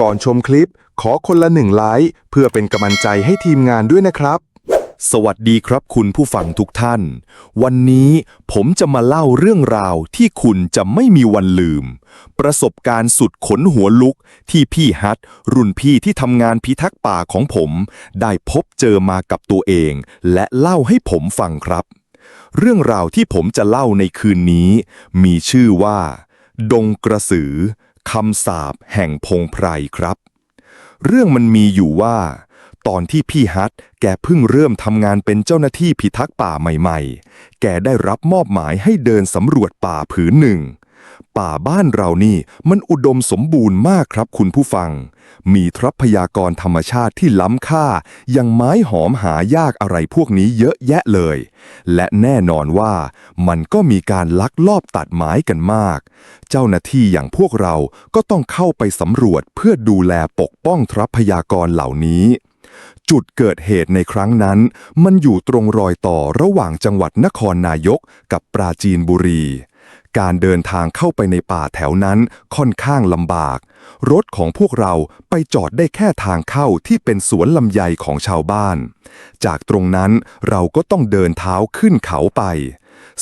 ก่อนชมคลิปขอคนละหนึ่งไลค์เพื่อเป็นกำลังใจให้ทีมงานด้วยนะครับ สวัสดีครับคุณผู้ฟังทุกท่าน วันนี้ผมจะมาเล่าเรื่องราวที่คุณจะไม่มีวันลืม ประสบการณ์สุดขนหัวลุกที่พี่ฮัทรุ่นพี่ที่ทำงานพิทักษ์ป่าของผม ได้พบเจอมากับตัวเอง และเล่าให้ผมฟังครับ เรื่องราวที่ผมจะเล่าในคืนนี้ มีชื่อว่า ดงกระสือ คำสาบแห่งพงไพรครับ เรื่องมันมีอยู่ว่า ตอนที่พี่ฮัทแกเพิ่งเริ่มทำงานเป็นเจ้าหน้าที่พิทักษ์ป่าใหม่ ๆ แกได้รับมอบหมายให้เดินสำรวจป่าผืนหนึ่ง ป่าบ้านเรานี่มันอุดมสมบูรณ์มากครับคุณผู้ฟัง มีทรัพยากรธรรมชาติที่ล้ำค่า อย่างไม้หอมหายากอะไรพวกนี้เยอะแยะเลย และแน่นอนว่ามันก็มีการลักลอบตัดไม้กันมาก เจ้าหน้าที่อย่างพวกเราก็ต้องเข้าไปสำรวจเพื่อดูแลปกป้องทรัพยากรเหล่านี้จุดเกิดเหตุในครั้งนั้น มันอยู่ตรงรอยต่อระหว่างจังหวัดนครนายกกับปราจีนบุรี การเดินทางเข้าไปในป่าแถวนั้นค่อนข้างลำบาก รถของพวกเราไปจอดได้แค่ทางเข้าที่เป็นสวนลำไยของชาวบ้าน จากตรงนั้นเราก็ต้องเดินเท้าขึ้นเขาไป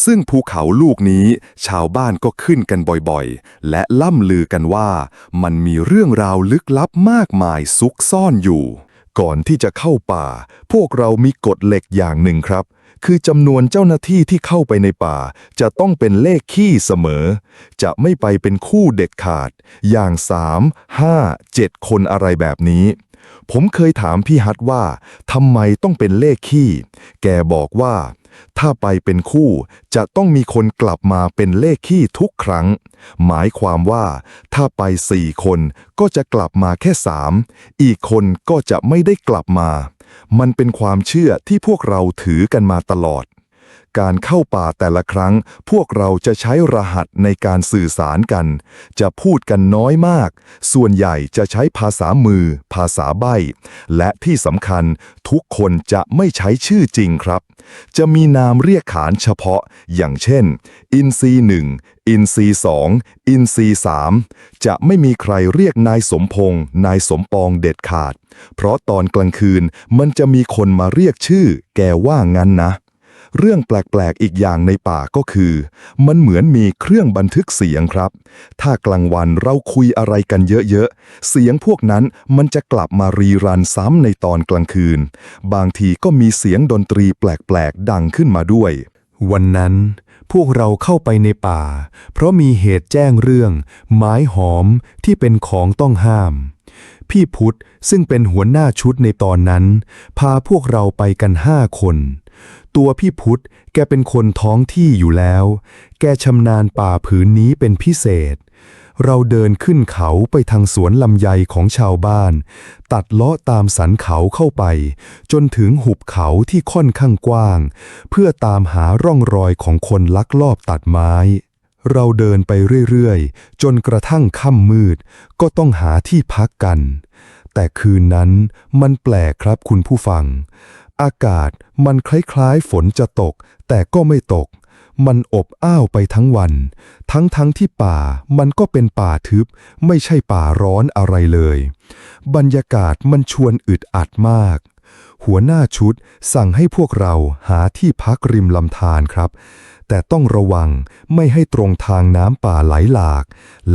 ซึ่งภูเขาลูกนี้ชาวบ้านก็ขึ้นกันบ่อยๆ และล่ำลือกันว่า มันมีเรื่องราวลึกลับมากมายซุกซ่อนอยู่ ก่อนที่จะเข้าป่า พวกเรามีกฎเหล็กอย่างหนึ่งครับ คือจำนวนเจ้าหน้าที่ที่เข้าไปในป่า จะต้องเป็นเลขคี่เสมอ จะไม่ไปเป็นคู่เด็ดขาด อย่าง 3 5 7 คนอะไรแบบนี้ ผมเคยถามพี่ฮัทว่าทำไมต้องเป็นเลขคี่แกบอกว่า ถ้าไปเป็นคู่จะต้องมีคนกลับมาเป็นเลขคี่ทุกครั้ง หมายความว่า ถ้าไปสี่คนก็จะกลับมาแค่สามอีกคนก็จะไม่ได้กลับมา มันเป็นความเชื่อที่พวกเราถือกันมาตลอด การเข้าป่าแต่ละครั้ง พวกเราจะใช้รหัสในการสื่อสารกัน จะพูดกันน้อยมาก ส่วนใหญ่จะใช้ภาษามือ ภาษาใบ้ และที่สำคัญทุกคนจะไม่ใช้ชื่อจริงครับ จะมีนามเรียกขานเฉพาะ อย่างเช่น อินซีหนึ่งอินซีสองอินซีสามจะไม่มีใครเรียกนายสมพงษ์นายสมปองเด็ดขาด เพราะตอนกลางคืนมันจะมีคนมาเรียกชื่อ แกว่างั้นนะ เรื่องแปลก ๆ อีกอย่างในป่าก็คือ มันเหมือนมีเครื่องบันทึกเสียงครับ ถ้ากลางวันเราคุยอะไรกันเยอะ ๆ เสียงพวกนั้นมันจะกลับมารีรันซ้ำในตอนกลางคืน บางทีก็มีเสียงดนตรีแปลก ๆ ดังขึ้นมาด้วย วันนั้นพวกเราเข้าไปในป่า เพราะมีเหตุแจ้งเรื่อง ไม้หอมที่เป็นของต้องห้าม พี่พุทธซึ่งเป็นหัวหน้าชุดในตอนนั้น พาพวกเราไปกันห้าคน ตัวพี่พุทธแกเป็นคนท้องที่อยู่แล้ว แกชำนาญป่าผืนนี้เป็นพิเศษ เราเดินขึ้นเขาไปทางสวนลำไยของชาวบ้าน ตัดเลาะตามสันเขาเข้าไป จนถึงหุบเขาที่ค่อนข้างกว้าง เพื่อตามหาร่องรอยของคนลักลอบตัดไม้เราเดินไปเรื่อยๆ จนกระทั่งค่ำมืด ก็ต้องหาที่พักกัน แต่คืนนั้นมันแปลกครับคุณผู้ฟัง อากาศมันคล้ายๆฝนจะตก แต่ก็ไม่ตก มันอบอ้าวไปทั้งวัน ทั้งๆทที่ป่ามันก็เป็นป่าทึบ ไม่ใช่ป่าร้อนอะไรเลย บรรยากาศมันชวนอึดอัดมาก หัวหน้าชุดสั่งให้พวกเราหาที่พักริมลำธารครับ แต่ต้องระวังไม่ให้ตรงทางน้ำป่าไหลหลาก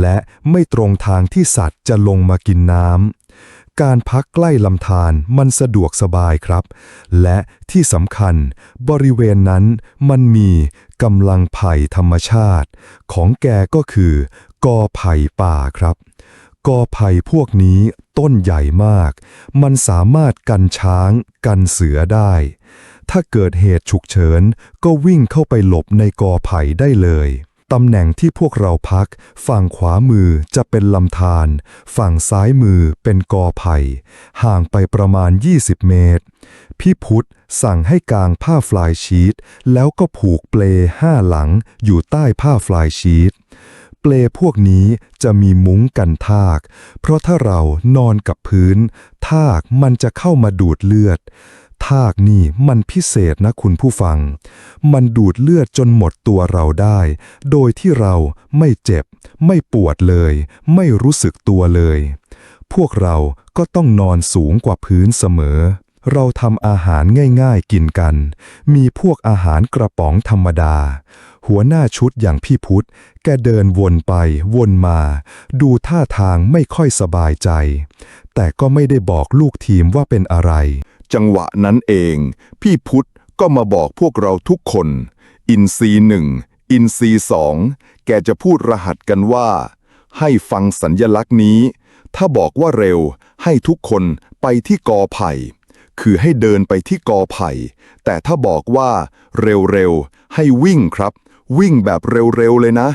และไม่ตรงทางที่สัตว์จะลงมากินน้ำ การพักใกล้ลำธารมันสะดวกสบายครับ และที่สำคัญบริเวณนั้นมันมีกำลังไผ่ธรรมชาติ ของแกก็คือกอไผ่ป่าครับ กอไผ่พวกนี้ต้นใหญ่มาก มันสามารถกันช้าง กันเสือได้ ถ้าเกิดเหตุฉุกเฉินก็วิ่งเข้าไปหลบในกอไผ่ได้เลย ตำแหน่งที่พวกเราพัก ฝั่งขวามือจะเป็นลำธารฝั่งซ้ายมือเป็นกอไผ่ ห่างไปประมาณ 20 เมตร พี่พุทธสั่งให้กางผ้าฟลายชีตแล้วก็ผูกเปลห้าหลังอยู่ใต้ผ้าฟลายชีตเปลพวกนี้จะมีมุ้งกันทาก เพราะถ้าเรานอนกับพื้น ทากมันจะเข้ามาดูดเลือด ทากนี่มันพิเศษนะคุณผู้ฟัง มันดูดเลือดจนหมดตัวเราได้ โดยที่เราไม่เจ็บ ไม่ปวดเลย ไม่รู้สึกตัวเลย พวกเราก็ต้องนอนสูงกว่าพื้นเสมอ เราทำอาหารง่ายๆกินกัน มีพวกอาหารกระป๋องธรรมดา หัวหน้าชุดอย่างพี่พุทธ แกเดินวนไปวนมา ดูท่าทางไม่ค่อยสบายใจ แต่ก็ไม่ได้บอกลูกทีมว่าเป็นอะไร จังหวะนั้นเอง พี่พุทธก็มาบอกพวกเราทุกคน อินซีหนึ่งอินซีสองแกจะพูดรหัสกันว่า ให้ฟังสัญญลักษณ์นี้ ถ้าบอกว่าเร็ว ให้ทุกคนไปที่กอไผ่ คือให้เดินไปที่กอไผ่ แต่ถ้าบอกว่าเร็วๆ ให้วิ่งครับ วิ่งแบบเร็วๆ เลยนะ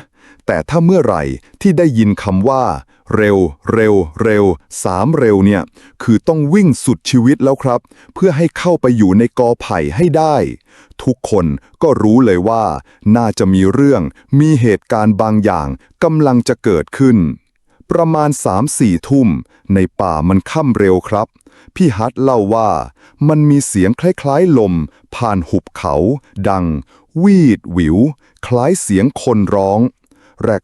แต่ถ้าเมื่อไหร่ที่ได้ยินคำว่า เร็วเร็วเร็วสามเร็วเนี่ย คือต้องวิ่งสุดชีวิตแล้วครับ เพื่อให้เข้าไปอยู่ในกอไผ่ให้ได้ ทุกคนก็รู้เลยว่า น่าจะมีเรื่อง มีเหตุการณ์บางอย่างกำลังจะเกิดขึ้น ประมาณสามสี่ทุ่ม ในป่ามันค่ำเร็วครับ พี่ฮัทเล่าว่า มันมีเสียงคล้ายๆลม ผ่านหุบเขา ดัง วีดหวิว คล้ายเสียงคนร้อง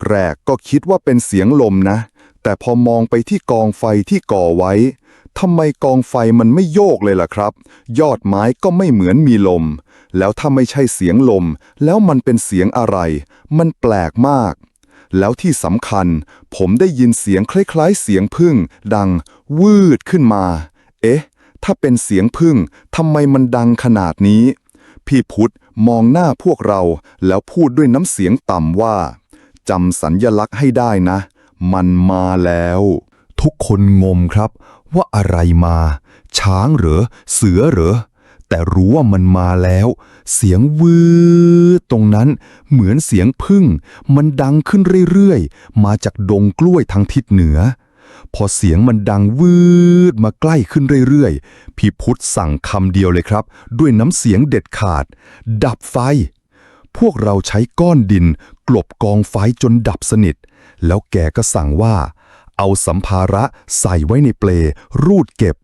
แรกๆก็คิดว่าเป็นเสียงลมนะ แต่พอมองไปที่กองไฟที่ก่อไว้ทำไมกองไฟมันไม่โยกเลยล่ะครับ ยอดไม้ก็ไม่เหมือนมีลม แล้วถ้าไม่ใช่เสียงลม แล้วมันเป็นเสียงอะไร มันแปลกมาก แล้วที่สำคัญ ผมได้ยินเสียงคล้ายๆ เสียงพึ่ง ดัง วืดขึ้นมา เอ๊ะ ถ้าเป็นเสียงพึ่งทำไมมันดังขนาดนี้ พี่พุทธมองหน้าพวกเราแล้วพูดด้วยน้ำเสียงต่ำว่าจำสัญญลักษณ์ให้ได้นะ มันมาแล้ว ทุกคนงมครับ ว่าอะไรมา ช้างเหรอ เสือเหรอ แต่รู้ว่ามันมาแล้ว เสียงวืดตรงนั้นเหมือนเสียงพึ่ง มันดังขึ้นเรื่อยๆ มาจากดงกล้วยทางทิศเหนือ พอเสียงมันดังวืดมาใกล้ขึ้นเรื่อยๆ พี่พุทธสั่งคำเดียวเลยครับ ด้วยน้ำเสียงเด็ดขาด ดับไฟ พวกเราใช้ก้อนดิน กลบกองไฟจนดับสนิท แล้วแกก็สั่งว่า เอาสัมภาระใส่ไว้ในเปลรูดเก็บ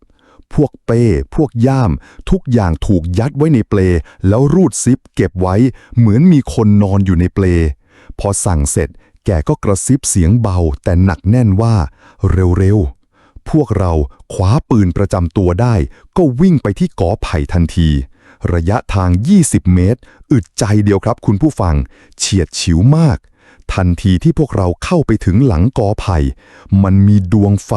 พวกเป้ พวกย่าม ทุกอย่างถูกยัดไว้ในเปล แล้วรูดซิปเก็บไว้ เหมือนมีคนนอนอยู่ในเปล พอสั่งเสร็จ แกก็กระซิบเสียงเบาแต่หนักแน่นว่า เร็วๆ พวกเราคว้าปืนประจำตัวได้ ก็วิ่งไปที่กอไผ่ทันที ระยะทาง 20 เมตร อึดใจเดียวครับคุณผู้ฟัง เฉียดฉิวมาก ทันทีที่พวกเราเข้าไปถึงหลังกอไผ่มันมีดวงไฟ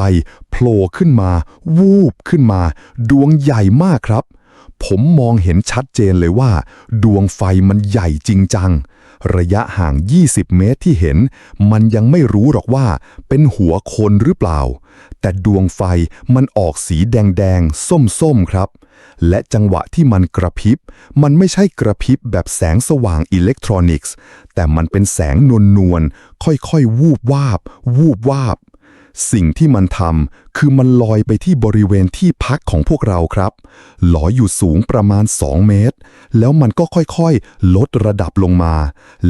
โผล่ขึ้นมา วูบขึ้นมา ดวงใหญ่มากครับ ผมมองเห็นชัดเจนเลยว่า ดวงไฟมันใหญ่จริงจัง ระยะห่าง 20 เมตรที่เห็น มันยังไม่รู้หรอกว่า เป็นหัวคนหรือเปล่า แต่ดวงไฟมันออกสีแดงๆ ส้มๆ ครับ และจังหวะที่มันกระพริบ มันไม่ใช่กระพริบแบบแสงสว่างอิเล็กทรอนิกส์ แต่มันเป็นแสงนวลๆ ค่อยๆ วูบวาบ วูบวาบ สิ่งที่มันทำคือมันลอยไปที่บริเวณที่พักของพวกเราครับลอยอยู่สูงประมาณ 2 เมตร แล้วมันก็ค่อยๆ ลดระดับลงมา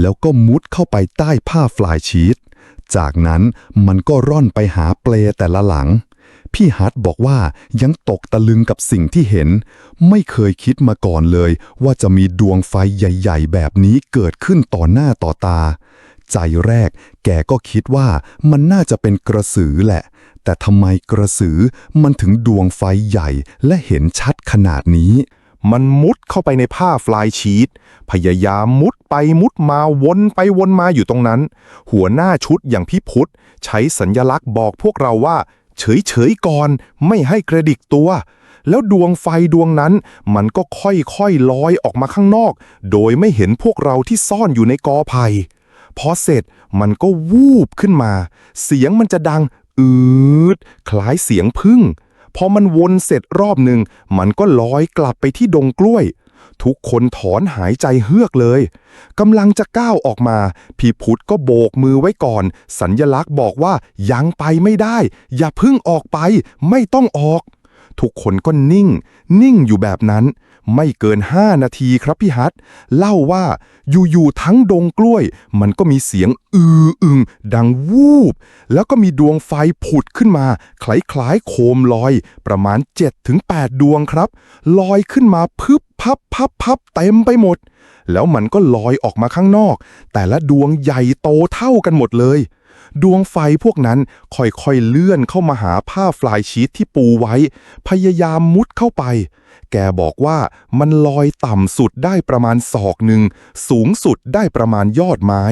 แล้วก็มุดเข้าไปใต้ผ้าฟลายชีตจากนั้นมันก็ร่อนไปหาเปลแต่ละหลัง พี่ฮัทบอกว่ายังตกตะลึงกับสิ่งที่เห็น ไม่เคยคิดมาก่อนเลย ว่าจะมีดวงไฟใหญ่ ๆ แบบนี้เกิดขึ้นต่อหน้าต่อตา ใจแรก แกก็คิดว่ามันน่าจะเป็นกระสือแหละ แต่ทำไมกระสือมันถึงดวงไฟใหญ่และเห็นชัดขนาดนี้ มันมุดเข้าไปในผ้าฟลายชีตพยายามมุดไปมุดมาวนไปวนมาอยู่ตรงนั้น หัวหน้าชุดอย่างพี่พุทธใช้สัญญลักษณ์บอกพวกเราว่า เฉยเฉยๆก่อนไม่ให้กระดิกตัวแล้วดวงไฟดวงนั้น มันก็ค่อยๆลอยออกมาข้างนอก โดยไม่เห็นพวกเราที่ซ่อนอยู่ในกอไผ่ พอเสร็จมันก็วูบขึ้นมา เสียงมันจะดัง อืด คล้ายเสียงพึ่ง พอมันวนเสร็จรอบหนึ่ง มันก็ลอยกลับไปที่ดงกล้วย ทุกคนถอนหายใจเฮือกเลยกำลังจะก้าวออกมา พี่พุทธก็โบกมือไว้ก่อน สัญญลักษณ์บอกว่ายังไปไม่ได้ อย่าพึ่งออกไป ไม่ต้องออก ทุกคนก็นิ่ง นิ่งอยู่แบบนั้น ไม่เกินห้านาทีครับพี่ฮัทเล่าว่าอยู่ๆทั้งดงกล้วย มันก็มีเสียงอืออึงดังวูบ แล้วก็มีดวงไฟผุดขึ้นมา คล้ายๆโคมลอย ประมาณ 7-8 ดวงครับ ลอยขึ้นมาพึบพับพับพับเต็มไปหมด แล้วมันก็ลอยออกมาข้างนอก แต่ละดวงใหญ่โตเท่ากันหมดเลย ดวงไฟพวกนั้นค่อยๆเลื่อนเข้ามาหาผ้าฟลายชีตที่ปูไว้ พยายามมุดเข้าไป แกบอกว่ามันลอยต่ำสุดได้ประมาณศอกหนึ่ง สูงสุดได้ประมาณยอดไม้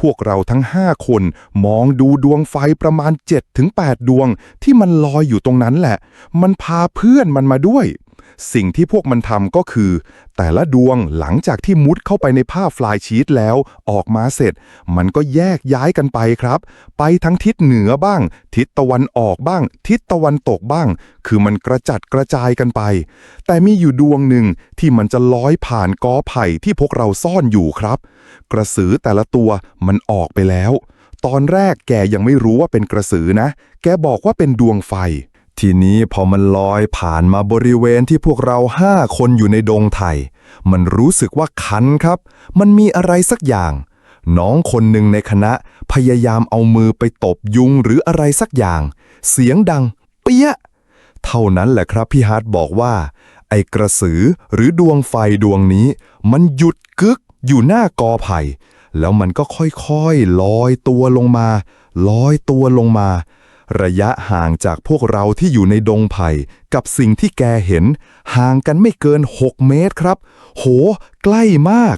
พวกเราทั้งห้าคนมองดูดวงไฟประมาณ 7-8 ดวง ที่มันลอยอยู่ตรงนั้นแหละ มันพาเพื่อนมันมาด้วย สิ่งที่พวกมันทำก็คือ แต่ละดวงหลังจากที่มุดเข้าไปในผ้าฟลายชีตแล้วออกมาเสร็จ มันก็แยกย้ายกันไปครับ ไปทั้งทิศเหนือบ้าง ทิศตะวันออกบ้าง ทิศตะวันตกบ้างคือมันกระจัดกระจายกันไป แต่มีอยู่ดวงหนึ่งที่มันจะลอยผ่านกอไผ่ที่พวกเราซ่อนอยู่ครับ กระสือแต่ละตัวมันออกไปแล้ว ตอนแรกแกยังไม่รู้ว่าเป็นกระสือนะ แกบอกว่าเป็นดวงไฟ ทีนี้พอมันลอยผ่านมาบริเวณที่พวกเราห้าคนอยู่ในดงไทย มันรู้สึกว่าคันครับ มันมีอะไรสักอย่างน้องคนหนึ่งในคณะพยายามเอามือไปตบยุงหรืออะไรสักอย่าง เสียงดัง เปี้ย เท่านั้นแหละครับพี่ฮาร์ดบอกว่า ไอ้กระสือหรือดวงไฟดวงนี้ มันหยุดกึกอยู่หน้ากอไผ่แล้วมันก็ค่อยๆลอยตัวลงมา ลอยตัวลงมา ระยะห่างจากพวกเราที่อยู่ในดงไผ่ กับสิ่งที่แกเห็น ห่างกันไม่เกิน 6 เมตรครับ โห ใกล้มาก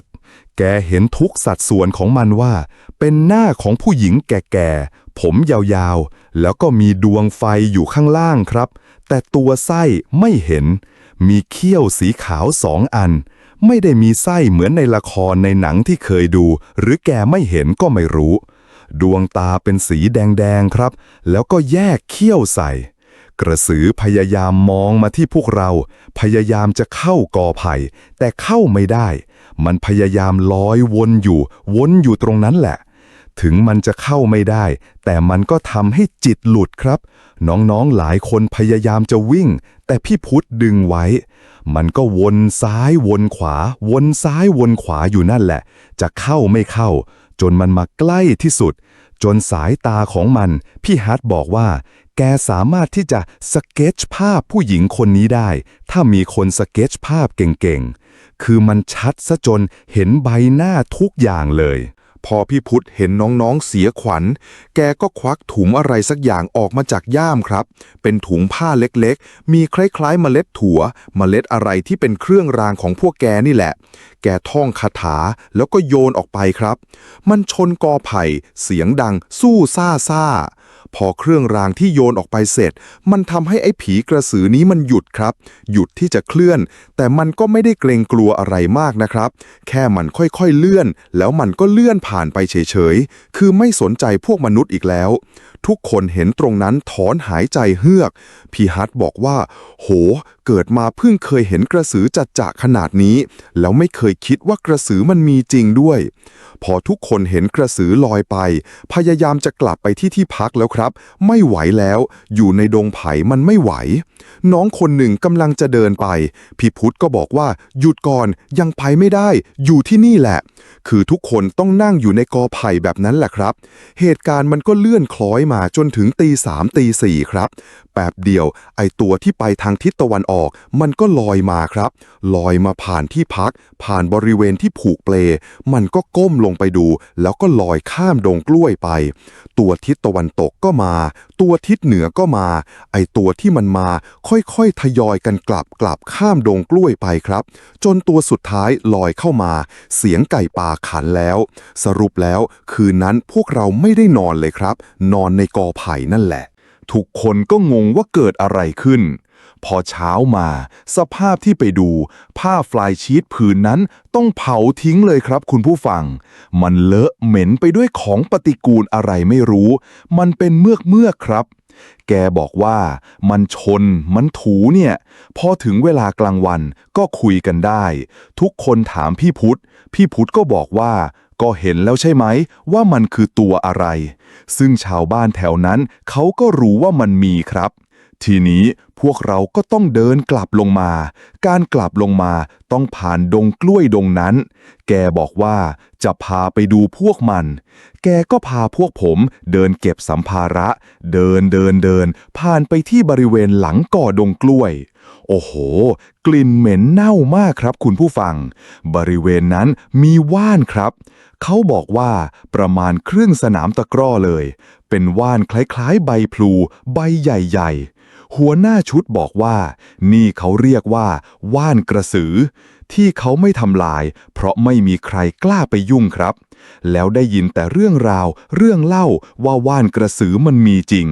แกเห็นทุกสัดส่วนของมันว่า เป็นหน้าของผู้หญิงแก่ๆ ผมยาวๆ แล้วก็มีดวงไฟอยู่ข้างล่างครับ แต่ตัวไส้ไม่เห็น มีเขี้ยวสีขาวสองอัน ไม่ได้มีไส้เหมือนในละครในหนังที่เคยดู หรือแกไม่เห็นก็ไม่รู้ ดวงตาเป็นสีแดงๆครับ แล้วก็แยกเขี้ยวใส่ กระสือพยายามมองมาที่พวกเรา พยายามจะเข้ากอไผ่ แต่เข้าไม่ได้ มันพยายามลอยวนอยู่ วนอยู่ตรงนั้นแหละ ถึงมันจะเข้าไม่ได้ แต่มันก็ทำให้จิตหลุดครับ น้องๆหลายคนพยายามจะวิ่ง แต่พี่พุทธดึงไว้ มันก็วนซ้ายวนขวา วนซ้ายวนขวาอยู่นั่นแหละ จะเข้าไม่เข้า จนมันมาใกล้ที่สุด จนสายตาของมัน พี่ฮัทบอกว่า แกสามารถที่จะสเก็ตภาพผู้หญิงคนนี้ได้ ถ้ามีคนสเก็ตภาพเก่งๆ คือมันชัดซะจนเห็นใบหน้าทุกอย่างเลย พอพี่พุทธเห็นน้องๆเสียขวัญ แกก็ควักถุงอะไรสักอย่างออกมาจากย่ามครับ เป็นถุงผ้าเล็กๆ มีคล้ายๆ เมล็ดถั่ว เมล็ดอะไรที่เป็นเครื่องรางของพวกแกนี่แหละ แกท่องคาถาแล้วก็โยนออกไปครับ มันชนกอไผ่ เสียงดังสู้ซ่าซ่า พอเครื่องรางที่โยนออกไปเสร็จ มันทำให้ไอ้ผีกระสือนี้มันหยุดครับ หยุดที่จะเคลื่อน แต่มันก็ไม่ได้เกรงกลัวอะไรมากนะครับ แค่มันค่อยๆเลื่อน แล้วมันก็เลื่อนผ่านไปเฉยๆ คือไม่สนใจพวกมนุษย์อีกแล้ว ทุกคนเห็นตรงนั้นถอนหายใจเฮือก พี่ฮัทบอกว่า โห เกิดมาเพิ่งเคยเห็นกระสือจัดจะขนาดนี้ แล้วไม่เคยคิดว่ากระสือมันมีจริงด้วย พอทุกคนเห็นกระสือลอยไป พยายามจะกลับไปที่ที่พักแล้วครับ ไม่ไหวแล้ว อยู่ในดงไผ่มันไม่ไหว น้องคนหนึ่งกำลังจะเดินไป พี่พุทธก็บอกว่า หยุดก่อนยังไปไม่ได้ อยู่ที่นี่แหละ คือทุกคนต้องนั่งอยู่ในกอไผ่แบบนั้นแหละครับ เหตุการณ์มันก็เลื่อนคล้อยมาจนถึงตีสามตีสี่ครับ แป๊บเดียว ไอตัวที่ไปทางทิศตะวันออก มันก็ลอยมาครับ ลอยมาผ่านที่พัก ผ่านบริเวณที่ผูกเปล มันก็ก้มลงไปดู แล้วก็ลอยข้ามดงกล้วยไป ตัวทิศตะวันตกก็มาตัวทิศเหนือก็มา ไอตัวที่มันมาค่อยๆ ทยอยกันกลับกลับข้ามดงกล้วยไปครับ จนตัวสุดท้ายลอยเข้ามา เสียงไก่ป่าขันแล้ว สรุปแล้ว คืนนั้นพวกเราไม่ได้นอนเลยครับ นอนในกอไผ่นั่นแหละ ทุกคนก็งงว่าเกิดอะไรขึ้น พอเช้ามา สภาพที่ไปดู ผ้าฟลายชีตผืนนั้นต้องเผาทิ้งเลยครับคุณผู้ฟัง มันเลอะเหม็นไปด้วยของปฏิกูลอะไรไม่รู้ มันเป็นเมือกเมือกครับ แกบอกว่ามันชน มันถูเนี่ย พอถึงเวลากลางวันก็คุยกันได้ ทุกคนถามพี่พุทธ พี่พุทธก็บอกว่าก็เห็นแล้วใช่ไหมว่ามันคือตัวอะไร ซึ่งชาวบ้านแถวนั้นเขาก็รู้ว่ามันมีครับ ทีนี้พวกเราก็ต้องเดินกลับลงมา การกลับลงมาต้องผ่านดงกล้วยดงนั้น แกบอกว่าจะพาไปดูพวกมัน แกก็พาพวกผมเดินเก็บสัมภาระ เดินเดินเดิน ผ่านไปที่บริเวณหลังก่อดงกล้วย โอ้โห กลิ่นเหม็นเน่ามากครับคุณผู้ฟัง บริเวณนั้นมีว่านครับ เขาบอกว่าประมาณครึ่งสนามตะกร้อเลย เป็นว่านคล้ายๆ ใบพลู ใบใหญ่ ๆ หัวหน้าชุดบอกว่า นี่เขาเรียกว่า ว่านกระสือ ที่เขาไม่ทำลาย เพราะไม่มีใครกล้าไปยุ่งครับ แล้วได้ยินแต่เรื่องราว เรื่องเล่าว่าว่านกระสือมันมีจริง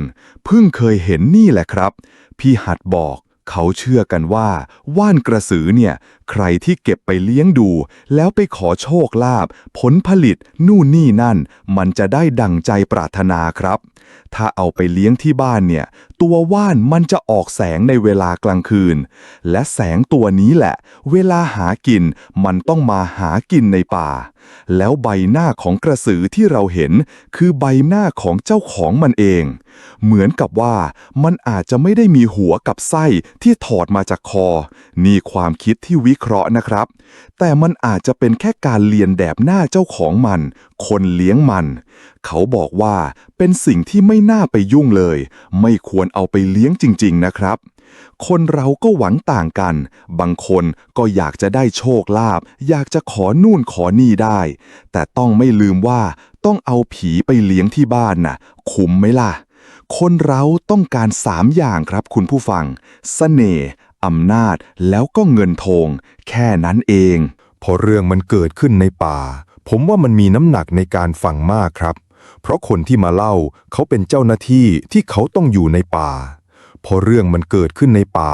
เพิ่งเคยเห็นนี่แหละครับ พี่หัดบอก เขาเชื่อกันว่า ว่านกระสือเนี่ย ใครที่เก็บไปเลี้ยงดู แล้วไปขอโชคลาภผลผลิตนู่นนี่นั่น มันจะได้ดังใจปรารถนาครับ ถ้าเอาไปเลี้ยงที่บ้านเนี่ย ตัวว่านมันจะออกแสงในเวลากลางคืน และแสงตัวนี้แหละ เวลาหากินมันต้องมาหากินในป่า แล้วใบหน้าของกระสือที่เราเห็นคือใบหน้าของเจ้าของมันเอง เหมือนกับว่ามันอาจจะไม่ได้มีหัวกับไส้ที่ถอดมาจากคอ นี่ความคิดที่วิเคราะห์นะครับ แต่มันอาจจะเป็นแค่การเลียนแบบหน้าเจ้าของมัน คนเลี้ยงมัน เขาบอกว่าเป็นสิ่งที่ไม่น่าไปยุ่งเลย ไม่ควรเอาไปเลี้ยงจริง ๆ นะครับ คนเราก็หวังต่างกัน บางคนก็อยากจะได้โชคลาภอยากจะขอนู่นขอนี่ได้ แต่ต้องไม่ลืมว่าต้องเอาผีไปเลี้ยงที่บ้านน่ะ คุ้มไหมล่ะ คนเราต้องการสามอย่างครับคุณผู้ฟังเสน่ห์อำนาจแล้วก็เงินทองแค่นั้นเอง พอเรื่องมันเกิดขึ้นในป่า ผมว่ามันมีน้ำหนักในการฟังมากครับ เพราะคนที่มาเล่าเขาเป็นเจ้าหน้าที่ที่เขาต้องอยู่ในป่า พอเรื่องมันเกิดขึ้นในป่า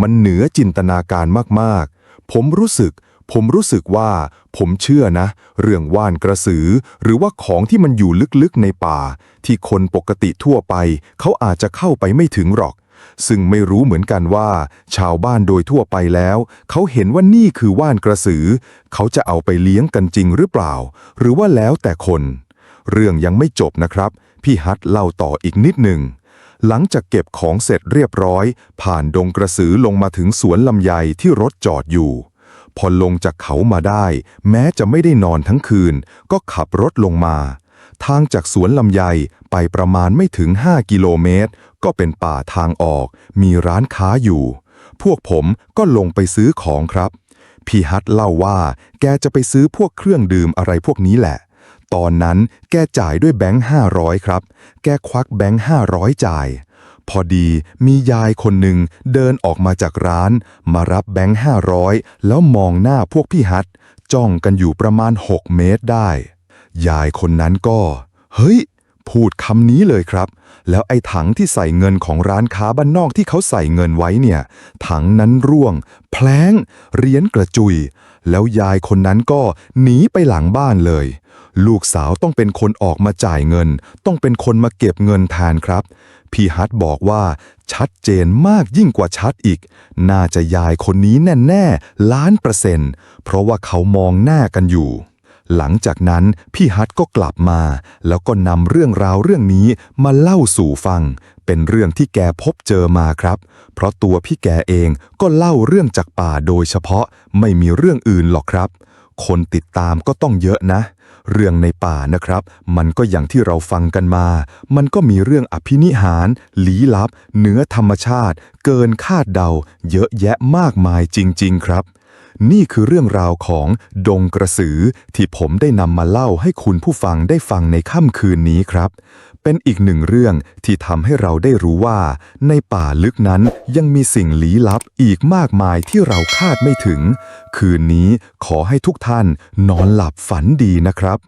มันเหนือจินตนาการมากๆ ผมรู้สึก ผมรู้สึกว่า ผมเชื่อนะ เรื่องว่านกระสือ หรือว่าของที่มันอยู่ลึกๆในป่า ที่คนปกติทั่วไป เขาอาจจะเข้าไปไม่ถึงหรอก ซึ่งไม่รู้เหมือนกันว่า ชาวบ้านโดยทั่วไปแล้ว เขาเห็นว่านี่คือว่านกระสือ เขาจะเอาไปเลี้ยงกันจริงหรือเปล่า หรือว่าแล้วแต่คน เรื่องยังไม่จบนะครับ พี่ฮัทเล่าต่ออีกนิดหนึ่ง หลังจากเก็บของเสร็จเรียบร้อย ผ่านดงกระสือลงมาถึงสวนลำไยที่รถจอดอยู่ พอลงจากเขามาได้ แม้จะไม่ได้นอนทั้งคืน ก็ขับรถลงมา ทางจากสวนลำไยไปประมาณไม่ถึง 5 กิโลเมตร ก็เป็นป่าทางออก มีร้านค้าอยู่ พวกผมก็ลงไปซื้อของครับ พี่ฮัทเล่าว่า แกจะไปซื้อพวกเครื่องดื่มอะไรพวกนี้แหละ ตอนนั้นแกจ่ายด้วยแบงค์ห้าร้อยครับ แกควักแบงค์ห้าร้อยจ่าย พอดีมียายคนหนึ่งเดินออกมาจากร้าน มารับแบงค์ห้าร้อยแล้วมองหน้าพวกพี่ฮัทจ้องกันอยู่ประมาณ 6 เมตรได้ ยายคนนั้นก็ เฮ้ย พูดคำนี้เลยครับ แล้วไอ้ถังที่ใส่เงินของร้านค้าบ้านนอกที่เขาใส่เงินไว้เนี่ย ถังนั้นร่วง แพลงเหรียญกระจุย แล้วยายคนนั้นก็หนีไปหลังบ้านเลย ลูกสาวต้องเป็นคนออกมาจ่ายเงิน ต้องเป็นคนมาเก็บเงินแทนครับ พี่ฮัทบอกว่า ชัดเจนมากยิ่งกว่าชัดอีก น่าจะยายคนนี้แน่ๆล้านเปอร์เซ็นต์เพราะว่าเขามองหน้ากันอยู่ หลังจากนั้นพี่ฮัทก็กลับมา แล้วก็นำเรื่องราวเรื่องนี้มาเล่าสู่ฟัง เป็นเรื่องที่แกพบเจอมาครับ เพราะตัวพี่แกเองก็เล่าเรื่องจากป่าโดยเฉพาะไม่มีเรื่องอื่นหรอกครับ คนติดตามก็ต้องเยอะนะ เรื่องในป่านะครับ มันก็อย่างที่เราฟังกันมา มันก็มีเรื่องอภินิหารลี้ลับเหนือธรรมชาติ เกินคาดเดา เยอะแยะมากมายจริง ๆ ครับ นี่คือเรื่องราวของดงกระสือที่ผมได้นำมาเล่าให้คุณผู้ฟังได้ฟังในค่ำคืนนี้ครับ เป็นอีกหนึ่งเรื่องที่ทำให้เราได้รู้ว่า ในป่าลึกนั้นยังมีสิ่งลี้ลับอีกมากมายที่เราคาดไม่ถึง คืนนี้ขอให้ทุกท่านนอนหลับฝันดีนะครับ